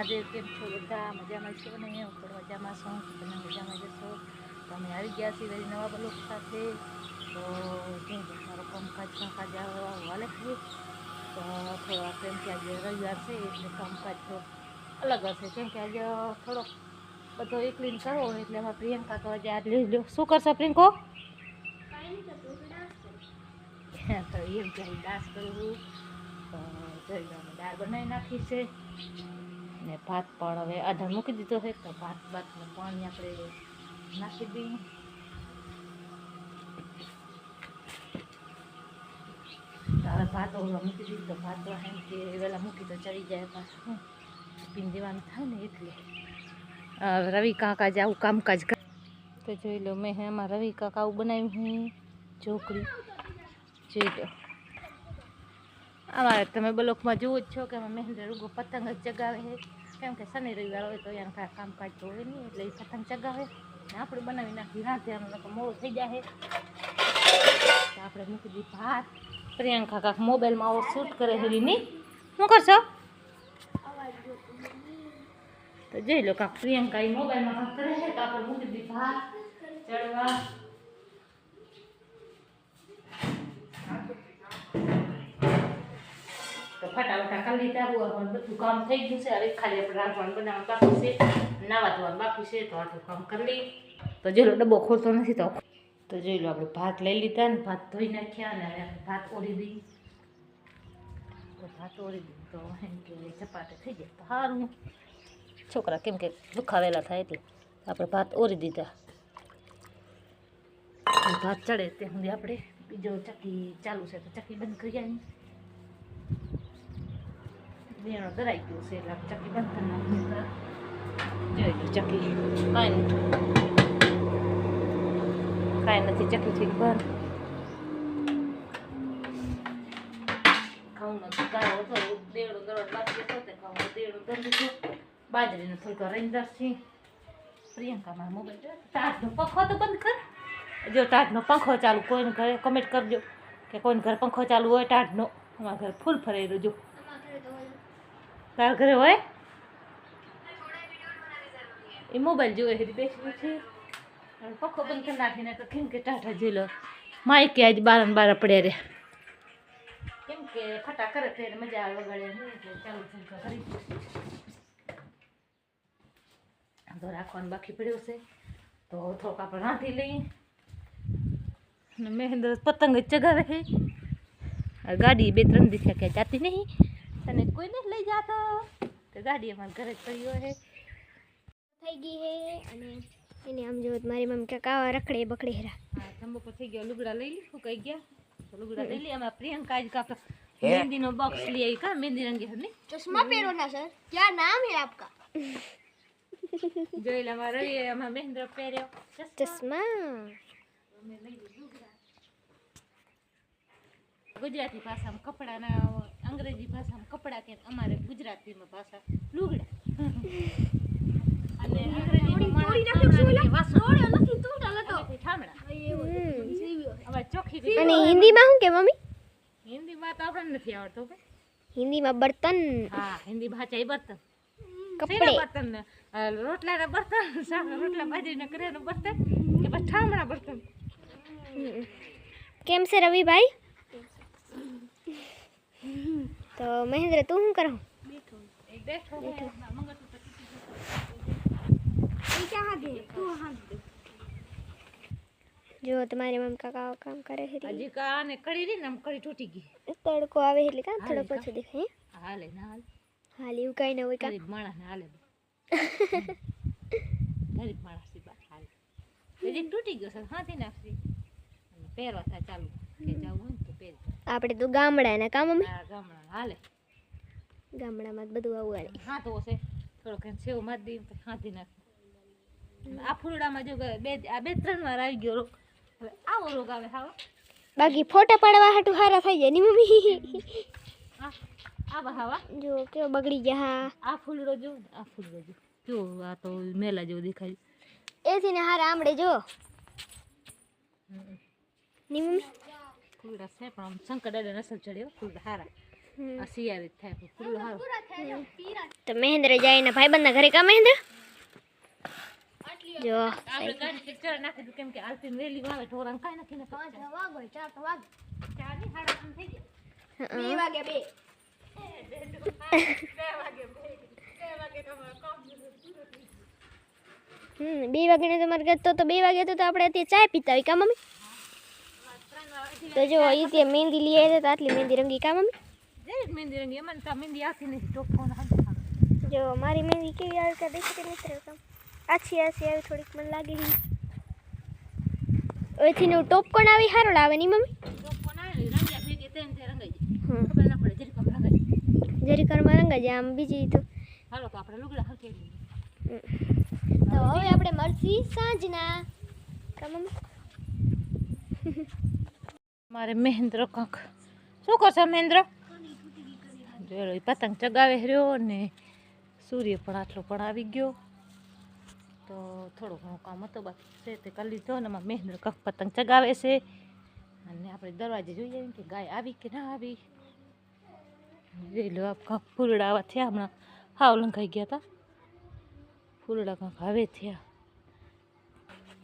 મહાદેવ કેમ છો બધા? મજામાં છો ને? હું પણ મજામાં છું. તમે મજામાં જશો તો અમે આવી ગયા છીએ વળી નવા બ્લોક સાથે. તો શું મારો કામકાજ કામકાજ વાલે છે તો થોડા કેમ કે આજે રવિવાર છે એટલે કામકાજ તો અલગ હશે. કેમ કે આજે થોડોક બધો એકલીન કરો એટલે એમાં પ્રિયંકા તો આજે આજ લઈ લો શું કરશે પ્રિયંકો? તો એમ કે ડાન્સ કરવું તો જોઈ લો દાળ બનાવી નાખી છે. ને ભાત પણ હવે આધાર મૂકી દીધો છે, તો ભાત ભાતનું પાણી આપણે નાખી દઈએ. તો હવે ભાત ઓલા મૂકી દીધું, તો ભાત તો એમ કે વહેલા મૂકી તો ચડી જાય પાછું પીન દેવાનું થાય ને એટલે. હવે રવિ કાકા જ આવું કામકાજ કર. તો જોઈ લો, મેં એમાં રવિ કાકા આવું બનાવ્યું છે ચોકડી જોઈ લો. અમારે તમે બ્લોકમાં જુઓ જ છો કે અમે મહેન્દ્ર રૂગો પતંગ જ ચગાવે છે. કેમ કે શનિ રવિવાર હોય તો એના કાંઈ કામકાજ તો હોય નહીં, એટલે એ પતંગ ચગાવે. ને આપણે બનાવી નાખી રાતે અમે લોકો મોડું થઈ જાય આપણે મૂકી દીધી ભાત. પ્રિયંકા કાંક મોબાઈલમાં આવો શૂટ કરે છે નહીં શું કરશો? તો જોઈ લો કાંક પ્રિયંકા એ મોબાઈલમાં કરે છે, તો મૂકી દીધી ભાત, ચડવા. તો લીધા હવે બધું કામ થઈ ગયું છે. હવે ખાલી આપણે રાંધવાનું બનાવવાનું બાકી છે. નાવા ધોવાનું બાકી છે, તો આટલું કામ કરી લઈએ. તો જેલો ડબ્બો ખોલતો નથી તો. તો જોઈ લો, આપણે ભાત લઈ લીધા ને, ભાત ધોઈ નાખ્યા અને હવે ભાત ઓળી દઈ તો ભાત ઓળી દઈએ. તો એમ કે ચપાટે થઈ જાય તો સારું છોકરા કેમ કે દુખાવેલા થાય એટલે આપણે ભાત ઓરી દીધા. ભાત ચડે તે સુધી આપણે. બીજો ચકી ચાલુ છે, તો ચકી બંધ કરી આવી વેણો ધરાઈ ગયો છે એટલે ચકી બંધ કરી નાખીએ જોઈ ચકી કાંઈ નથી કાંઈ નથી ચકી થી બંધ ઘઉંનો હતો દેડો દરડ બાકી તે ઘઉંનો દેડો દરડ હતો બાજરીનો થોડો રંદર છે પ્રિયંકા મારા મોબાઈલ ટાટનો પંખો તો બંધ કર જો ટાટનો પંખો ચાલુ કોઈને ઘરે કમેન્ટ કરજો કે કોઈને ઘરે પંખો ચાલુ હોય ટાટનો અમારા ઘરે ફૂલ ફરાઈ જો તારા ઘરે હોય? એ મોબાઈલ જોવે છે બેસવું છે પખો બંધ કરી નાખીને તો કેમ કે ટાટા જોઈ લો માઇકે આજે બાર બાર પડ્યા રે. કેમ કે ખટા કરે ત્યારે મજા આવે વગાડે. ચાલુ કરી તો રાખવાનું બાકી પડ્યું છે. તો થોડુંક આપણે રાંધી લઈએ. અને મહેન્દ્ર પતંગ ચગાવે છે. ગાડી બે ત્રણ દિશા ક્યાં જાતી નહીં. કોઈને લઈ જાતો તો ગાડી અમારા ઘરે જ પડી હોય થઈ ગઈ હે અને એને આમ જો મારી મમ્મી કે કાવા રખડે બકડે હેરા હા થંબો પર થઈ ગયો લુગડા લઈ લી શું કહી ગયા તો લુગડા લઈ લી અમારા પ્રિયંકા આજ કાપતો મહેંદીનો બોક્સ લઈ આવી કા મહેંદી રંગી હરની चश्मा पहनो ना सर क्या नाम है आपका જોઈ લે અમારા રવિ અમારા મહેન્દ્ર પહેર્યો चश्मा અમે લઈ લીધું લુગડા. ગુજરાતી ભાષામાં કપડાના અંગ્રેજી ભાષામાં કપડા કે અમારે ગુજરાતીમાં ભાષા લુગડા. અને અંગ્રેજીમાં માણસ ઠામડા કે વાસણ. અમે ઠામડા અમારે ચોખ્ખી અને હિન્દીમાં શું કે મમ્મી? હિન્દીમાં તો આપણને નથી આવડતું કે હિન્દીમાં બર્તન. હા હિન્દી ભાષા એ બર્તન. કપડે. શેના બર્તન ને અ, રોટલાના બર્તન શાક રોટલા બાજરીના કર્યાનું બર્તન કે પછી ઠામડા બર્તન. હમ. કેમ છે રવિભાઈ? તો મહેન્દ્ર તું શું કરો એક બેઠો હોય, એમાં મંગળસૂત્ર જો તમારી મમ્મી કાકા કામ કરે છે તૂટી ગયું. હજી કા ને કડી રહી ને આમ કડી તૂટી ગઈ તડકો આવે એટલે કાં થોડો હાલે પછી દેખાય હે? હાલે ના હાલે હાલ એવું કઈ ન હોય કાં ગરીબ માણસ ને હાલે ગરીબ માણસની વાત હાલે હજી તૂટી ગયો છે હાથી નાખી અને પહેરવા થાય ચાલુ કે જવું હોય ને તો પહેર આપણે તો ગામડાના કામ મમ્મી? આ ગામડા હાલે. ગામડામાં જ બધું આવું હાલે. હાથો છે થોડોક એને સેવ મારી દઈએ તો હાથી નાખી આ ફૂલડામાં જો બે આ બે ત્રણ વાર આવી ગયો રોગ. હવે આવો રોગ આવે હાવ બાકી ફોટા પાડવા હાટું હારા થઈ જાય ની મમ્મી? આ આવા હાવા જો કેવો બગડી ગયા હા. આ ફૂલડો જો ને આ ફૂલડો જો. કેવો આ તો મેલા જેવો દેખાય. એથી ને હારા આમડે જો. ની મમ્મી? ફૂલડા છે પણ આમ શંકર દાદા નસલ ચડ્યો ફૂલડા હારા. આ શિયાળે જ થાય પણ ફૂલ સારું તો મહેન્દ્ર જાય એના ભાઈબંધના ઘરે કા મહેન્દ્ર જો આપણે ગાડી કે ચર નાખી દઉં કેમ કે આલતી વેલી વાવે ઢોરાને ખાઈ નાખીને ચારની સાડા ત્રણ થઈ ગયા. હં. હમ બે વાગ્યાને તમારે મારે તો તો બે વાગે તો તો આપણે અત્યારે ચાય પીતા હોય કા મમ્મી? તો જો એ તે મહેંદી લઈ આવ્યા તો આટલી મહેંદી રંગી કા મમ્મી? જય મહેંદી રંગી અમને તો મહેંદી આખી નથી ટોપ જો મારી મહેંદી કેવી આવે કે દેખી કે મિત્ર કામ આછી આછી આવી થોડીક મને લાગે છે. ઓયથી નું ટોપ કોણ આવી સારો લાવે ની મમ્મી? ટોપ કોણ આવે રંગ્યા ભેગે તેને તે રંગાઈ જાય. ખબર ના પડે જરી ખબર રંગાઈ જરી કરમાં રંગા જાય આમ બીજી તો. હાલો તો આપણે લુગડા હરખી લઈએ. તો હવે આપણે મળશી સાંજના. કા મમ્મી? મારે મહેન્દ્ર કંક. શું કરશો મહેન્દ્ર? જોયેલો એ પતંગ ચગાવે રહ્યો ને સૂર્ય પણ આટલો પણ આવી ગયો. તો થોડું ઘણું કામ હતું, બાકી છે તે કરી લીધો ને મહેન્દ્ર કંક પતંગ ચગાવે છે. અને આપણે દરવાજે જોઈએ કે ગાય આવી કે ના આવી. જોઈ આપ કાંક ફૂલડા આવા થયા હમણાં. હાવ લંકાઈ ગયા હતા ફૂલડા કંક આવે થયા.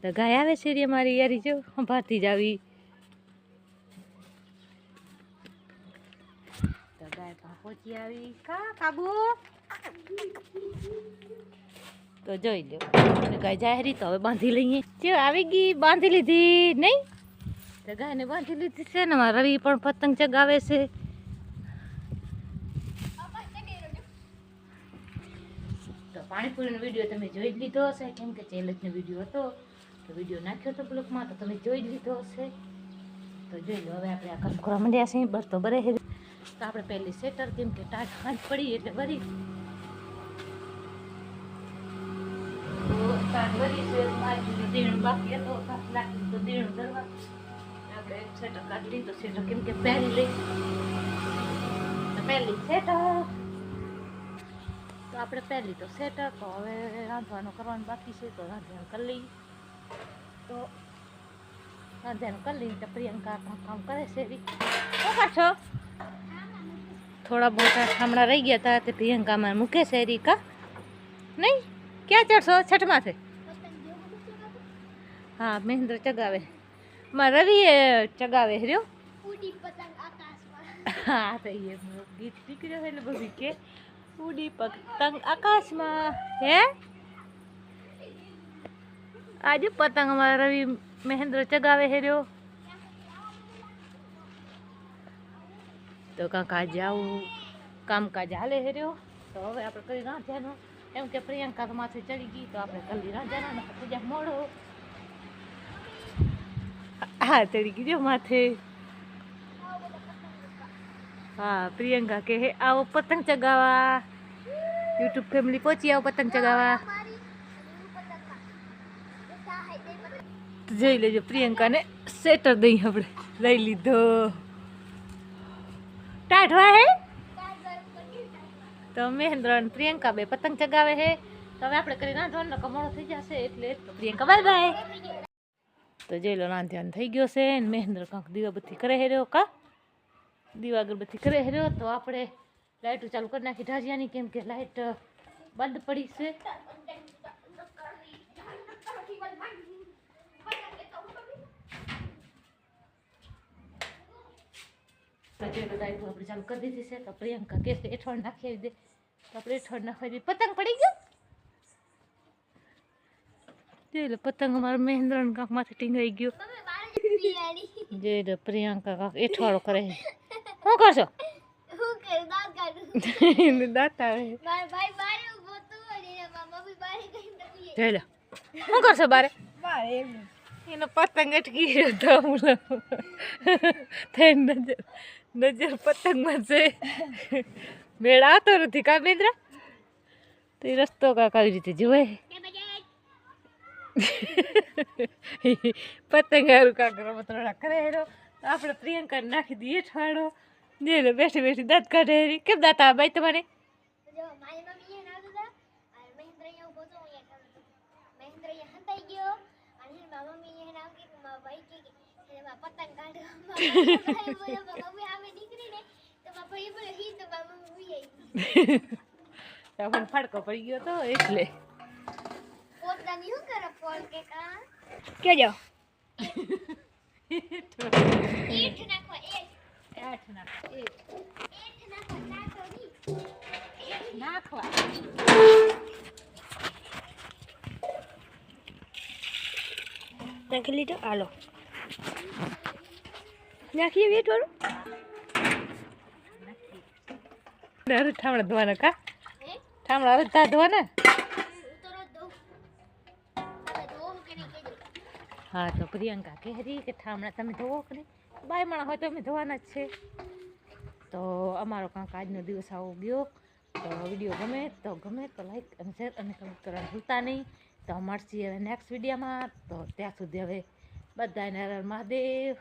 તો ગાય આવે છે રે મારી યારી, જો ભાતી જ આવી તો ગાય પણ પહોંચી આવી કા કાબુ? તો જોઈ લો ગાય જાહેરી તો હવે બાંધી લઈએ. જો આવી ગઈ, બાંધી લીધી નહીં? તો ગાયને બાંધી લીધી છે ને રવિ પણ પતંગ ચગાવે છે. તો પાણીપુરીનો વીડિયો તમે જોઈ જ લીધો હશે, કેમ કે ચેલેન્જનો વીડિયો હતો. તો વીડિયો નાખ્યો હતો બ્લોકમાં તો તમે જોઈ જ લીધો હશે. તો જોઈ લો, હવે આપણે આ કામ કરવા માંડ્યા છીએ બસ તો બરે તો આપણે પહેલી સેટર કેમ કે ટાટ હાથ પડી એટલે છે બાકી તો આપણે સેટર કાઢી લીધો સેટર કેમ કે પહેરી લઈ. પહેલી સેટર તો આપણે પહેલી તો સેટર તો હવે રાંધવાનું કરવાનું બાકી છે, તો રાંધવાનું કરી લઈએ. તો રાંધવાનું કરી લઈએ તો પ્રિયંકા કામ કરે છે શું કરશો થોડા મોટા હમણાં રહી ગયા હતા તે પ્રિયંકામાં મૂકે છે રીકા નહીં? ક્યાં ચડશો? છઠમાંથી હા મહેન્દ્ર ચગાવે. માં રવિ ચગાવે રહ્યો હા તો એ ગીત નીકળ્યો છે એટલે બધી કે. ઉડી પતંગ આકાશમાં. હે? આજે પતંગ અમારા રવિ મહેન્દ્ર ચગાવે હેર્યો. તો કાંકા આજે આવું કામકાજ હાલે હેર્યો તો હવે આપણે કરી રાંધ્યાનો. એમ કે પ્રિયંકા તો માથે ચડી ગઈ, તો આપણે કરી રાંધ્યાના પૂજા મોડો હા, ચડી ગઈ માથે. હા, પ્રિયંકા કે હે, આવો પતંગ ચગાવવા યુટ્યુબ ફેમિલી પહોંચી આવો પતંગ ચગાવવા જોઈ લેજો પ્રિયંકાને સેટર દઈ આપણે. લઈ લીધો. ટાઢવા હે? તો મહેન્દ્ર અને પ્રિયંકા બે પતંગ ચગાવે હે. તો હવે આપણે કરી રાંધવાનો કમળો થઈ જશે એટલે પ્રિયંકા બાય બાય. તો જોઈ લો રાંધ્યાન થઈ ગયો છે ને મહેન્દ્ર કાંક દીવાબત્તી કરે હેર્યો કા? દીવા અગરબત્તી કરે હેર્યો તો આપણે લાઇટો ચાલુ કરી નાખી. ઢાજિયાની કેમ કે લાઇટ બંધ પડી છે. તો જે લાઇટો આપણે ચાલુ કરી દીધી છે. તો પ્રિયંકા કે છે એઠવાડ નાખી આવી દે. તો આપણે એઠવાડ નાખી દઈએ. પતંગ પડી ગયો? જોઈ લો પતંગ અમારો મહેન્દ્ર કાંક માથે ટીંગાઈ ગયો. જોઈ પ્રિયંકા કાંક એઠવાડો કરે છે. શું કરશો? દાંત કાઢું. એને દાંત આવે. મારા ભાઈ બારે ઊભો હતો અને એના મમ્મી બારે કઈ નથી જોઈ લો. શું કરશો બારે? એનો પતંગ અટકી થઈ નજર નજર પતંગમાં છે મેળ આવતો નથી કા બેન્દ્ર તો એ રસ્તો કાંક આવી રીતે જોવે પતંગ હારું કાંક રમત રમત કરે હેરો તો આપણે પ્રિયંકાને નાખી દઈએ ઠાડો જે લો બેઠી બેઠી દાંત કાઢે હેરી કેમ દાંત આવે ભાઈ તમારે જો મારી મમ્મી એ ના દીધા અને મહેન્દ્ર અહીંયા ઊભો હતો અહીંયા કામ હતો મહેન્દ્ર અહીંયા હંતાઈ ગયો અને હે મારા મમ્મી એ નામ કીધું મારા ભાઈ કે કે એને મારા પતંગ કાઢો મારા ભાઈ બોલ્યો, મારા મમ્મી સામે નીકળીને તો મારા ભાઈ બોલે હી તો મારા મમ્મી આવી તો પણ ફાડકો પડી ગયો તો એટલે પોતાની શું કરે ફોન કે કા કેજો ઈઠ નાખો એક આઠ નાખ ઈઠ નાખો નાખો ની નાખવા નાખી લીધો હાલો નાખીએ વેટ વાળું અરે ઠામણા ધોવાના કા? ઠામણા ઠામડા તા ધોવાના? હા, તો પ્રિયંકા કહેરી કે ઠામણા તમે ધોવો કે બાય માણા હોય તો અમે ધોવાના જ છે. તો અમારો કાંક આજનો દિવસ આવો ગયો. તો વીડિયો ગમે તો ગમે તો લાઈક અને શેર અને કમેન્ટ કરવાનું ભૂલતા નહીં. તો મળશે હવે નેક્સ્ટ વિડીયોમાં, તો ત્યાં સુધી હવે બધાને હર હર મહાદેવ.